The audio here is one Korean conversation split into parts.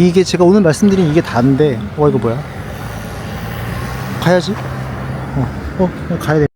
이게 제가 오늘 말씀드린 이게 다인데 와 이거 뭐야? 가야지. 어, 어 가야 돼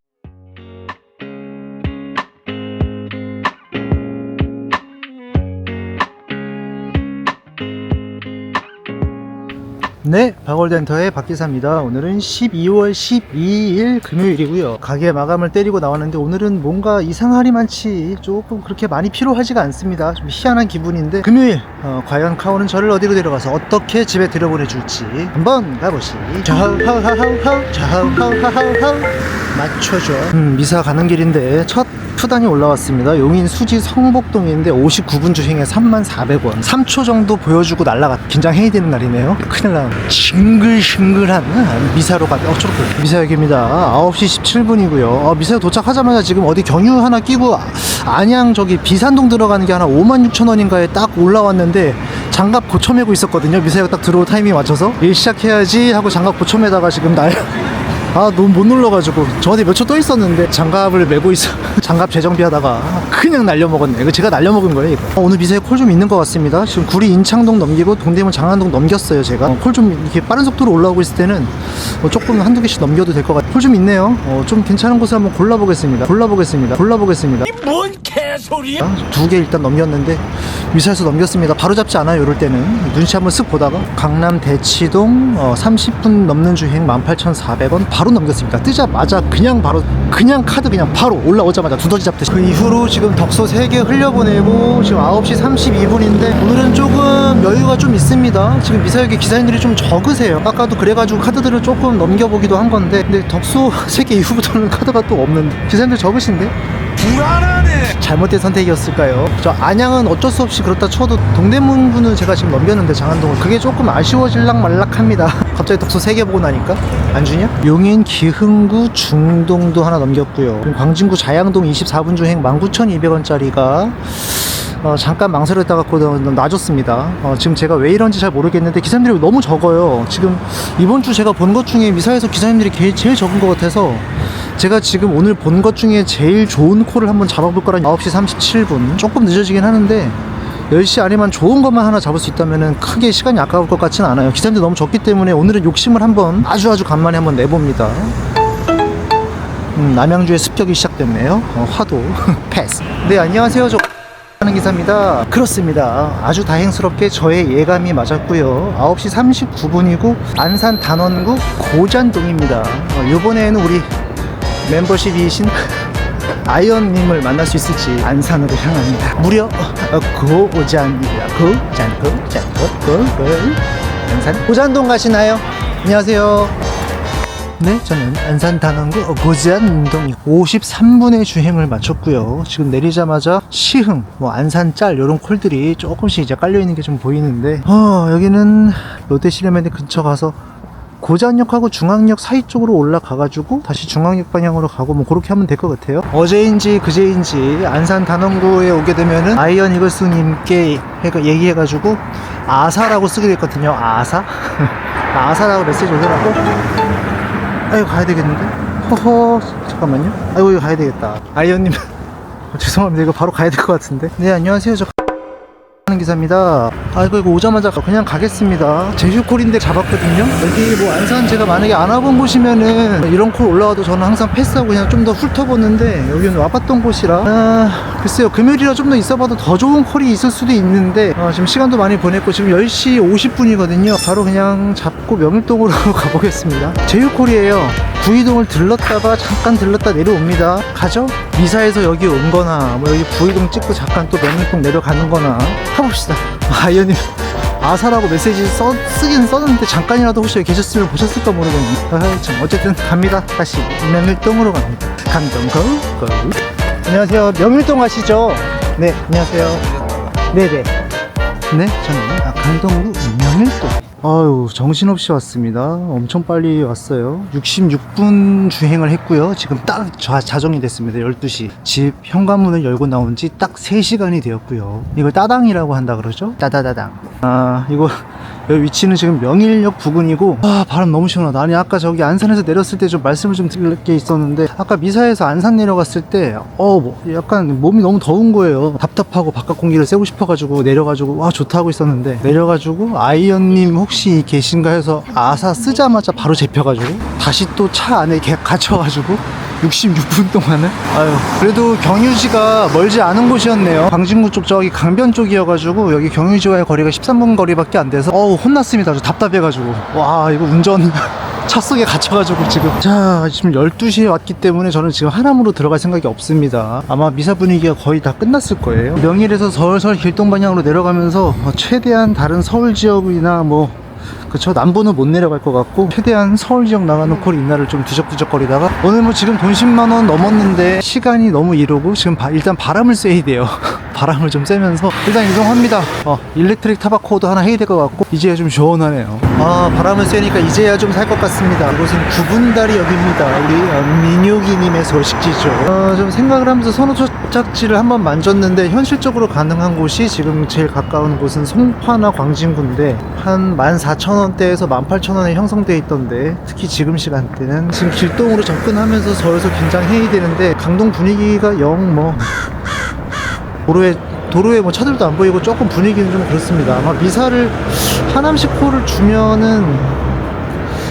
네, 박월덴터의 박기사입니다. 오늘은 12월 12일 금요일이고요. 가게 마감을 때리고 나왔는데 오늘은 뭔가 이상하리만치 조금 그렇게 많이 필요하지가 않습니다. 좀 희한한 기분인데 금요일 어, 과연 카오는 저를 어디로 데려가서 어떻게 집에 들여보내줄지 한번 가보시죠. 하우하우하우하우 하우하우하우하우 맞춰줘. 음, 미사 가는 길인데 첫 푸단이 올라왔습니다. 용인 수지 성복동인데 59분 주행에 3400원. 3초 정도 보여주고 날라가 긴장해야 되는 날이네요. 큰일 나. 싱글싱글한 미사로 가. 어, 저렇게. 미사역입니다. 9시 17분이고요. 어, 미사역 도착하자마자 지금 어디 경유 하나 끼고 아- 안양 저기 비산동 들어가는 게 하나 5만 6천 원인가에 딱 올라왔는데 장갑 고쳐매고 있었거든요. 미사역 딱 들어올 타이밍 맞춰서 일 시작해야지 하고 장갑 고쳐매다가 지금 날 아 너무 못 눌러가지고. 저한테 몇 초 또 있었는데 장갑을 메고 있어. 장갑 재정비하다가 그냥 날려먹었네. 이거 제가 날려먹은 거예요 이거. 어, 오늘 미세에 콜 좀 있는 것 같습니다. 지금 구리 인창동 넘기고 동대문 장안동 넘겼어요 제가. 콜좀 이렇게 빠른 속도로 올라오고 있을 때는 어, 조금 한두 개씩 넘겨도 될 것 같아요 콜 좀 있네요. 어, 좀 괜찮은 곳을 한번 골라보겠습니다. 골라보겠습니다. 골라보겠습니다. 뭔개 소리야? 두 개 일단 넘겼는데 미사에서 넘겼습니다. 바로 잡지 않아요. 이럴 때는 눈치 한번 쓱 보다가 강남 대치동 어, 30분 넘는 주행 18,400원 바로 넘겼습니다. 뜨자마자 그냥 바로 그냥 카드 그냥 바로 올라오자마자 두더지 잡듯이 그 이후로 지금 덕소 3개 흘려보내고 지금 9시 32분인데 오늘은 조금 여유가 좀 있습니다. 지금 미사역에 기사님들이 좀 적으세요. 아까도 그래가지고 카드들을 조금 넘겨보기도 한 건데 근데 덕소 3개 이후부터는 카드가 또 없는데 기사님들 적으신데 불안하네. 잘못된 선택이었을까요? 저 안양은 어쩔 수 없이 그렇다 쳐도 동대문구는 제가 지금 넘겼는데 장안동은 그게 조금 아쉬워질락 말락합니다. 갑자기 독서 3개 보고 나니까 안 주냐? 용인 기흥구 중동도 하나 넘겼고요. 광진구 자양동 24분 주행 19,200원짜리가 어, 잠깐 망설였다가 고 놔줬습니다. 어, 지금 제가 왜 이런지 잘 모르겠는데 기사님들이 너무 적어요. 지금 이번 주 제가 본 것 중에 미사에서 기사님들이 게- 제일 적은 것 같아서 제가 지금 오늘 본 것 중에 제일 좋은 콜을 한번 잡아볼 거라 9시 37분 조금 늦어지긴 하는데 10시 안에만 좋은 것만 하나 잡을 수 있다면 크게 시간이 아까울 것 같지는 않아요. 기사님들 너무 적기 때문에 오늘은 욕심을 한번 아주 아주 간만에 한번 내봅니다. 음, 남양주의 습격이 시작됐네요. 어, 화도 패스. 네 안녕하세요. 저 하는 기사입니다. 그렇습니다. 아주 다행스럽게 저의 예감이 맞았고요. 9시 39분이고 안산 단원구 고잔동입니다. 어, 이번에는 우리 멤버십이신 아이언님을 만날 수 있을지 안산으로 향합니다. 무려 어, 고잔입니다. 고잔, 고잔, 고, 고, 고. 안산 고잔동 가시나요? 안녕하세요. 네, 저는 안산 단원구 고지안동 53분의 주행을 마쳤고요. 지금 내리자마자 시흥, 뭐 안산 짤 이런 콜들이 조금씩 이제 깔려 있는 게 좀 보이는데, 어 여기는 롯데시네마드 근처 가서 고잔역하고 중앙역 사이 쪽으로 올라가가지고 다시 중앙역 방향으로 가고 뭐 그렇게 하면 될 것 같아요. 어제인지 그제인지 안산 단원구에 오게 되면은 아이언 이글스님께 해가- 얘기해가지고 아사라고 쓰게 됐거든요. 아사? 아사라고 메시지 오더라고. 아이고 가야 되겠는데? 허허 잠깐만요 아이고 이거 가야 되겠다 아이언님 죄송합니다 이거 바로 가야 될 것 같은데 네 안녕하세요 저 하는 기사입니다 아이고 이거 오자마자 그냥 가겠습니다. 제주콜인데 잡았거든요. 여기 뭐 안산 제가 만약에 안 와본 곳이면은 이런 콜 올라와도 저는 항상 패스하고 그냥 좀 더 훑어보는데 여기는 와봤던 곳이라 아 글쎄요. 금요일이라 좀 더 있어봐도 더 좋은 콜이 있을 수도 있는데 어, 지금 시간도 많이 보냈고 지금 10시 50분이거든요. 바로 그냥 잡고 명일동으로 가보겠습니다. 제휴콜이에요. 구이동을 들렀다가 잠깐 들렀다 내려옵니다. 가죠? 미사에서 여기 온 거나 뭐 여기 구이동 찍고 잠깐 또 명일동 내려가는 거나 해봅시다. 아 이언님 아사라고 메시지 써, 쓰긴 썼는데 잠깐이라도 혹시 계셨으면 보셨을까 모르겠네. 아, 참 어쨌든 갑니다. 다시 명일동으로 갑니다. 강동 고 고. 안녕하세요. 명일동 가시죠? 네 안녕하세요. 네네. 네 저는 아, 강동구 명일동 아유 정신없이 왔습니다. 엄청 빨리 왔어요. 66분 주행을 했고요. 지금 딱 자, 자정이 됐습니다. 12시. 집 현관문을 열고 나온 지 딱 3시간이 되었고요. 이걸 따당이라고 한다 그러죠? 따다다당. 아 이거 여기 위치는 지금 명일역 부근이고 아 바람 너무 시원하다. 아니 아까 저기 안산에서 내렸을 때 좀 말씀을 좀 드릴 게 있었는데 아까 미사에서 안산 내려갔을 때 어 뭐 약간 몸이 너무 더운 거예요. 답답하고 바깥 공기를 쐬고 싶어가지고 내려가지고 와 좋다 하고 있었는데 내려가지고 아이언님 혹시 계신가 해서 아사 쓰자마자 바로 잡혀가지고 다시 또 차 안에 개- 갇혀가지고 66분 동안은? 아유 그래도 경유지가 멀지 않은 곳이었네요. 광진구 쪽 저기 강변 쪽이어가지고 여기 경유지와의 거리가 13분 거리밖에 안 돼서 어우 혼났습니다. 아주 답답해가지고. 와 이거 운전 차 속에 갇혀가지고 지금. 자 지금 12시에 왔기 때문에 저는 지금 하남으로 들어갈 생각이 없습니다. 아마 미사 분위기가 거의 다 끝났을 거예요. 명일에서 설설 길동 방향으로 내려가면서 어, 최대한 다른 서울 지역이나 뭐 그쵸? 남부는 못 내려갈 것 같고 최대한 서울 지역 나가는 콜 이날을 좀 뒤적뒤적거리다가 오늘 뭐 지금 돈 10만 원 넘었는데 시간이 너무 이르고 지금 바- 일단 바람을 쐬야 돼요. 바람을 좀 쐬면서 일단 이동합니다. 어 일렉트릭 타바코도 하나 해야 될 것 같고 이제야 좀 시원하네요. 아 바람을 쐬니까 이제야 좀 살 것 같습니다. 이곳은 구분다리 역입니다. 우리 어, 민요기님의 소식지죠. 어, 좀 생각을 하면서 선호 착지를 한번 만졌는데 현실적으로 가능한 곳이 지금 제일 가까운 곳은 송파나 광진구인데 한 14,000원대에서 18,000원에 형성돼 있던데 특히 지금 시간대는 지금 길동으로 접근하면서 서울서 긴장해야 되는데 강동 분위기가 영 뭐 도로에 도로에 뭐 차들도 안 보이고 조금 분위기는 좀 그렇습니다. 아마 미사를 하남식 코를 주면은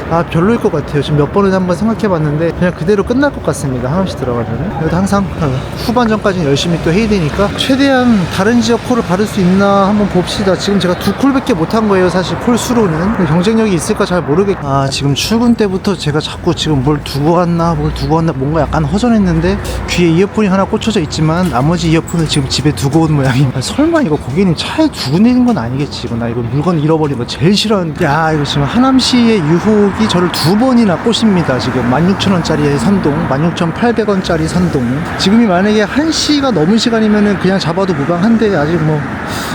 아 별로일 것 같아요. 지금 몇 번을 한번 생각해 봤는데 그냥 그대로 끝날 것 같습니다. 하남씩 들어가면은 그래도 항상 어, 후반전까지는 열심히 또 해야 되니까 최대한 다른 지역 콜을 받을 수 있나 한번 봅시다. 지금 제가 두 콜밖에 못한 거예요. 사실 콜 수로는 경쟁력이 있을까 잘 모르겠. 아 지금 출근 때부터 제가 자꾸 지금 뭘 두고 왔나 뭘 두고 왔나 뭔가 약간 허전했는데 귀에 이어폰이 하나 꽂혀져 있지만 나머지 이어폰을 지금 집에 두고 온 모양입니다. 설마 이거 고객님 차에 두고 내린 건 아니겠지? 이거 나 이거 물건 잃어버린 거 제일 싫어하는데 야 이거 지금 하남시의 유혹 이 저를 두 번이나 꼬십니다. 지금 16,000원짜리 선동, 16,800원짜리 선동. 지금이 만약에 1시가 넘은 시간이면은 그냥 잡아도 무방한데 아직 뭐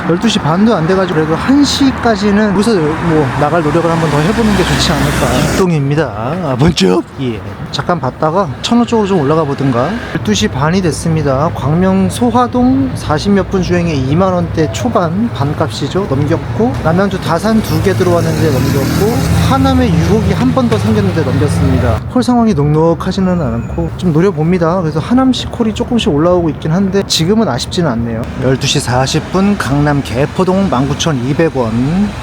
12시 반도 안 돼가지고 그래도 1시까지는 여기서 뭐 나갈 노력을 한번 더 해보는 게 좋지 않을까. 일동입니다. 먼저 예. 잠깐 봤다가 천호 쪽으로 좀 올라가 보든가. 12시 반이 됐습니다. 광명 소화동 40몇 분 주행에 2만 원대 초반 반값이죠. 넘겼고 남양주 다산 두 개 들어왔는데 넘겼고 하남에 유혹 이 한 번 더 생겼는데 넘겼습니다. 콜 상황이 녹록하지는 않고 좀 노려봅니다. 그래서 하남시 콜이 조금씩 올라오고 있긴 한데 지금은 아쉽지는 않네요. 12시 40분 강남 개포동 19,200원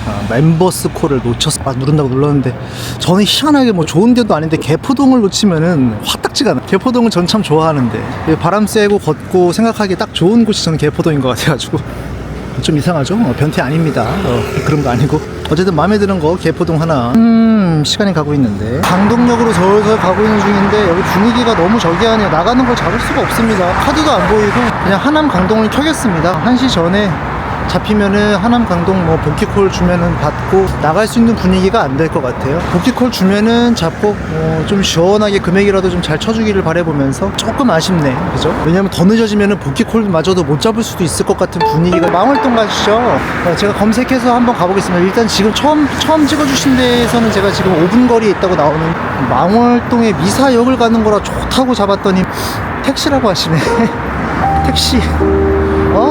아, 멤버스 콜을 놓쳤어. 아, 누른다고 눌렀는데 저는 희한하게 뭐 좋은 데도 아닌데 개포동을 놓치면은 화딱지가 나. 개포동은 전참 좋아하는데 이 바람 쐬고 걷고 생각하기 딱 좋은 곳이 저는 개포동인 것 같아가지고 좀 이상하죠? 어, 변태 아닙니다. 어, 그런 거 아니고. 어쨌든 마음에 드는 거 개포동 하나. 음, 시간이 가고 있는데. 강동역으로 서울서 가고 있는 중인데 여기 분위기가 너무 저기하네요. 나가는 걸 잡을 수가 없습니다. 카드도 안 보이고 그냥 하남 강동을 켜겠습니다. 1시 전에 잡히면은 하남 강동 뭐 복귀콜 주면은 받고 나갈 수 있는 분위기가 안 될 것 같아요. 복귀콜 주면은 잡고 어, 좀 시원하게 금액이라도 좀 잘 쳐주기를 바라보면서 조금 아쉽네, 그죠? 왜냐면 더 늦어지면은 복귀콜마저도 못 잡을 수도 있을 것 같은 분위기가 망월동 가시죠. 어, 제가 검색해서 한번 가보겠습니다. 일단 지금 처음 처음 찍어주신 데에서는 제가 지금 5분 거리에 있다고 나오는 망월동의 미사역을 가는 거라 좋다고 잡았더니 택시라고 하시네. 택시.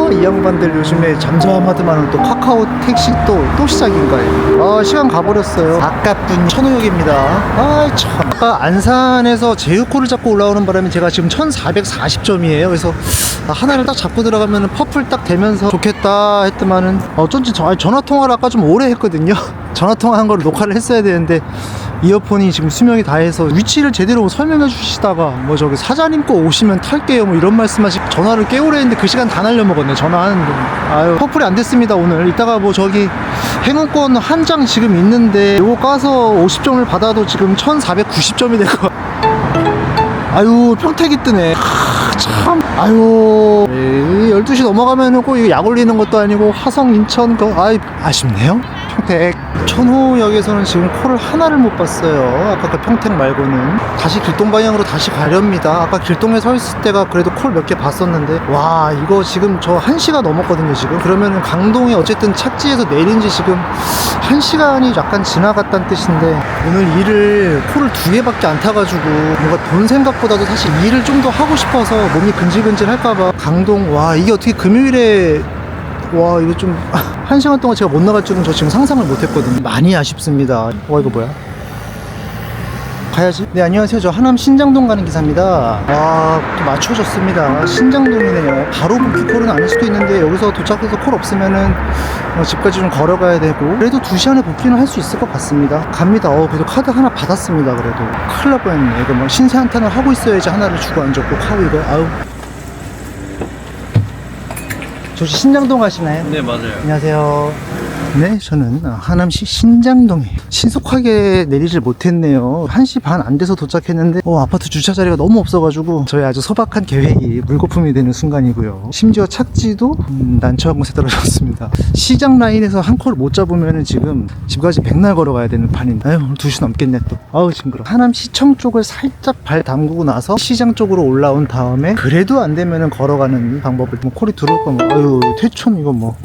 어, 이 양반들 요즘에 잠잠하더만은 또 카카오 택시 또, 또 시작인가요? 아, 시간 가버렸어요. 아까뿐 천호역입니다. 아, 참. 아까 안산에서 제휴코를 잡고 올라오는 바람에 제가 지금 1440점이에요. 그래서 아, 하나를 딱 잡고 들어가면 퍼플 딱 되면서 좋겠다 했더만은 어쩐지 저, 전화통화를 아까 좀 오래 했거든요. 전화통화 한 거를 녹화를 했어야 되는데 이어폰이 지금 수명이 다해서 위치를 제대로 설명해 주시다가 뭐 저기 사장님 거 오시면 탈게요 뭐 이런 말씀하시 전화를 깨우려 했는데 그 시간 다 날려먹었네. 전화하는데 아유 퍼플이 안 됐습니다 오늘. 이따가 뭐 저기 행운권 한 장 지금 있는데 요거 까서 50점을 받아도 지금 1490점이 될 거. 아유 평택이 뜨네. 크, 참. 아유 에이, 12시 넘어가면은 꼭 이거 약 올리는 것도 아니고 화성 인천 거 아이 아쉽네요 평택. 천호역에서는 지금 콜을 하나를 못 봤어요. 아까 그 평택 말고는. 다시 길동 방향으로 다시 가렵니다. 아까 길동에 서 있을 때가 그래도 콜 몇 개 봤었는데 와 이거 지금 저 1시가 넘었거든요 지금. 그러면은 강동에 어쨌든 착지에서 내린 지 지금 1시간이 약간 지나갔다는 뜻인데 오늘 일을 콜을 두 개밖에 안 타가지고 뭔가 돈 생각보다도 사실 일을 좀 더 하고 싶어서 몸이 근질근질 할까봐 강동 와 이게 어떻게 금요일에 와 이거 좀 한 시간 동안 제가 못 나갈 줄은 저 지금 상상을 못 했거든요. 많이 아쉽습니다. 와 이거 뭐야? 가야지. 네 안녕하세요. 저 하남 신장동 가는 기사입니다. 아또 맞춰졌습니다. 신장동이네요. 바로 복귀콜은 아닐 수도 있는데 여기서 도착해서 콜 없으면은 어, 집까지 좀 걸어가야 되고 그래도 2시 안에 복귀는 할 수 있을 것 같습니다. 갑니다. 어 그래도 카드 하나 받았습니다 그래도. 큰일 날 뻔했네. 이거 뭐 신세 한탄을 하고 있어야지 하나를 주고 앉았고 카우 이거. 아우 저 혹시 신장동 가시나요? 네 맞아요 안녕하세요. 네, 저는 하남시 신장동에 신속하게 내리질 못했네요. 1시 반 안 돼서 도착했는데 어, 아파트 주차 자리가 너무 없어가지고 저희 아주 소박한 계획이 물거품이 되는 순간이고요. 심지어 착지도 음, 난처한 곳에 떨어졌습니다. 시장 라인에서 한 콜 못 잡으면 지금 집까지 백날 걸어가야 되는 판인데 아유 오늘 2시 넘겠네 또 아우 징그러 하남 시청 쪽을 살짝 발 담그고 나서 시장 쪽으로 올라온 다음에 그래도 안 되면은 걸어가는 방법을 뭐 콜이 들어올 거면 아유 태촌 이거 뭐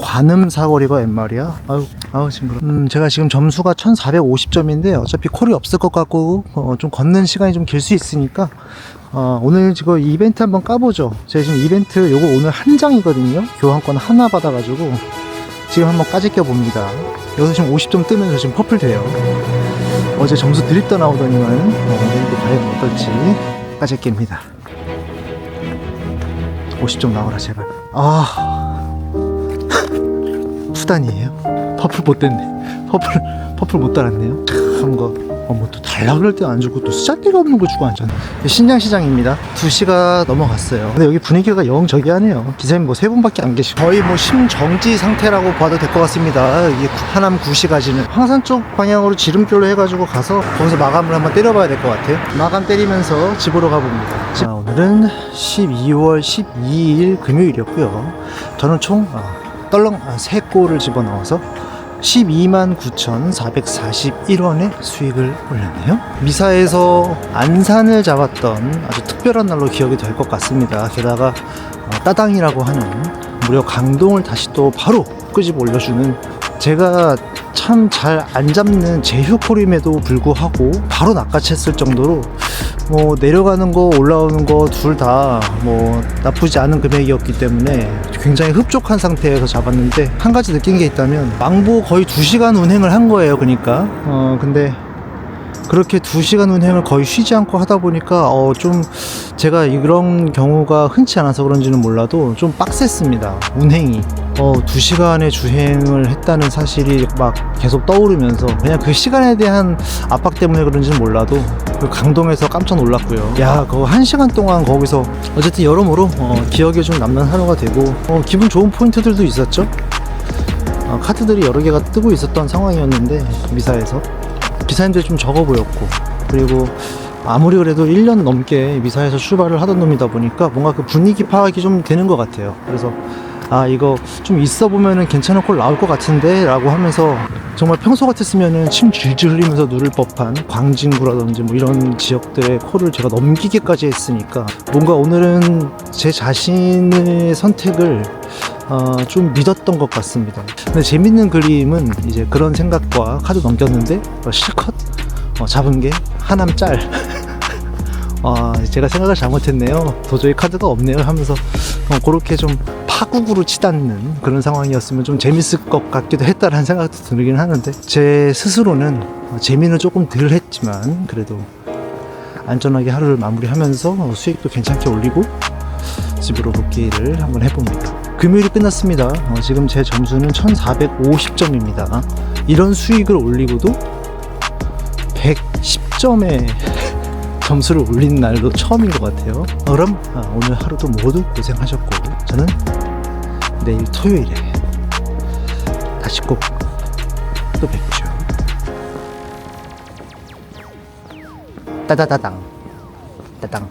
관음 사거리가 웬 말이야? 아유, 아우 징그러. 음, 제가 지금 점수가 1,450점인데 어차피 콜이 없을 것 같고 어, 좀 걷는 시간이 좀 길 수 있으니까 어, 오늘 지금 이벤트 한번 까보죠. 제가 지금 이벤트 요거 오늘 한 장이거든요. 교환권 하나 받아가지고 지금 한번 까짓겨 봅니다. 여기서 지금 50점 뜨면서 지금 퍼플 돼요. 어제 점수 드립다 나오더니만 어, 오늘도 과연 어떨지 까짓깁니다. 50점 나와라 제발. 아. 푸단이에요? 퍼플 못 됐네. 퍼플, 퍼플 못 달았네요. 참, 거. 어, 뭐또 달라 그럴 때 안 주고 또 쓰잘데가 없는 거 주고 앉았네. 신장시장입니다. 2시가 넘어갔어요. 근데 여기 분위기가 영 저기 하네요. 기사님 뭐 세 분밖에 안 계시고 거의 뭐 심정지 상태라고 봐도 될 것 같습니다. 구- 하남 구시까지는 황산 쪽 방향으로 지름길로 해가지고 가서 거기서 마감을 한번 때려봐야 될 것 같아요. 마감 때리면서 집으로 가봅니다. 자, 오늘은 12월 12일 금요일이었고요. 저는 총 아, 떨렁 아, 3골을 집어넣어서 12만 9,441원의 수익을 올렸네요. 미사에서 안산을 잡았던 아주 특별한 날로 기억이 될 것 같습니다. 게다가 어, 따당이라고 하는 무려 강동을 다시 또 바로 끄집 올려주는 제가 참 잘 안 잡는 제휴콜임에도 불구하고 바로 낚아챘을 정도로 뭐 내려가는 거 올라오는 거 둘 다 뭐 나쁘지 않은 금액이었기 때문에 굉장히 흡족한 상태에서 잡았는데 한 가지 느낀 게 있다면 망보 거의 2시간 운행을 한 거예요 그러니까. 어 근데 그렇게 2시간 운행을 거의 쉬지 않고 하다 보니까 어 좀 제가 이런 경우가 흔치 않아서 그런지는 몰라도 좀 빡셌습니다 운행이 어 2시간의 주행을 했다는 사실이 막 계속 떠오르면서 그냥 그 시간에 대한 압박 때문에 그런지는 몰라도 그 강동에서 깜짝 놀랐고요. 야 그거 1시간 동안 거기서 어쨌든 여러모로 어, 기억에 좀 남는 하루가 되고 어, 기분 좋은 포인트들도 있었죠? 어, 카드들이 여러 개가 뜨고 있었던 상황이었는데 미사에서. 기사님들이 좀 적어 보였고 그리고 아무리 그래도 1년 넘게 미사에서 출발을 하던 놈이다 보니까 뭔가 그 분위기 파악이 좀 되는 것 같아요. 그래서 아 이거 좀 있어 보면은 괜찮은 콜 나올 것 같은데 라고 하면서 정말 평소 같았으면은 침 질질 흘리면서 누를 법한 광진구라든지 뭐 이런 지역들의 콜을 제가 넘기기까지 했으니까 뭔가 오늘은 제 자신의 선택을 어, 좀 믿었던 것 같습니다. 근데 재밌는 그림은 이제 그런 생각과 카드 넘겼는데 어, 실컷 어, 잡은 게 하남 짤. 아, 제가 생각을 잘못했네요. 도저히 카드가 없네요 하면서 어, 그렇게 좀 파국으로 치닫는 그런 상황이었으면 좀 재밌을 것 같기도 했다라는 생각도 들긴 하는데 제 스스로는 어, 재미는 조금 덜 했지만 그래도 안전하게 하루를 마무리하면서 어, 수익도 괜찮게 올리고 집으로 복귀를 한번 해봅니다. 금요일이 끝났습니다. 어, 지금 제 점수는 1450점입니다. 이런 수익을 올리고도 110점의 점수를 올린 날도 처음인 것 같아요. 어, 그럼 아, 오늘 하루도 모두 고생하셨고 저는 내일 토요일에 다시 꼭 또 뵙죠. 따다다당 따당